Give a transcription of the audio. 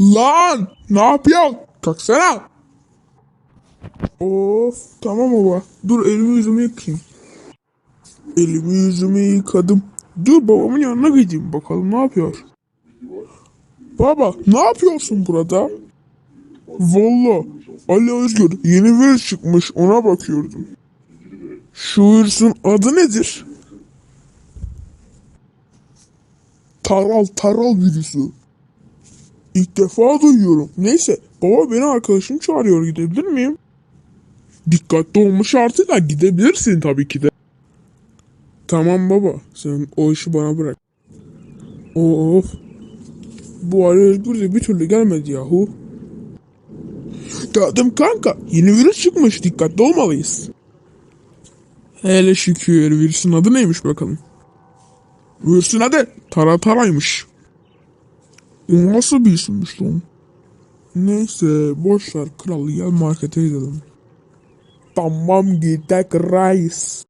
Lan ne yapıyorsun? Kalksana. Of tamam baba. Dur elimi yüzümü yıkayayım. Elimi yüzümü yıkadım. Dur babamın yanına gideyim bakalım ne yapıyor. Baba ne yapıyorsun burada? Valla Ali Özgür yeni virüs çıkmış ona bakıyordum. Şu virüsün adı nedir? Taral taral virüsü. İlk defa duyuyorum. Neyse baba beni arkadaşım çağırıyor gidebilir miyim? Dikkatli olma şartıyla gidebilirsin tabii ki de. Tamam baba sen o işi bana bırak. Of. Bu Ali Özgür de bir türlü gelmedi yahu. Geldim kanka. Yeni virüs çıkmış. Dikkatli olmalıyız. Hele şükür. Virüsün adı neymiş bakalım. Virüsün adı Taratara'ymış. O nasıl bir isimmiş lan? Neyse boşver kral gel markete gidelim. Tamam gidek reis.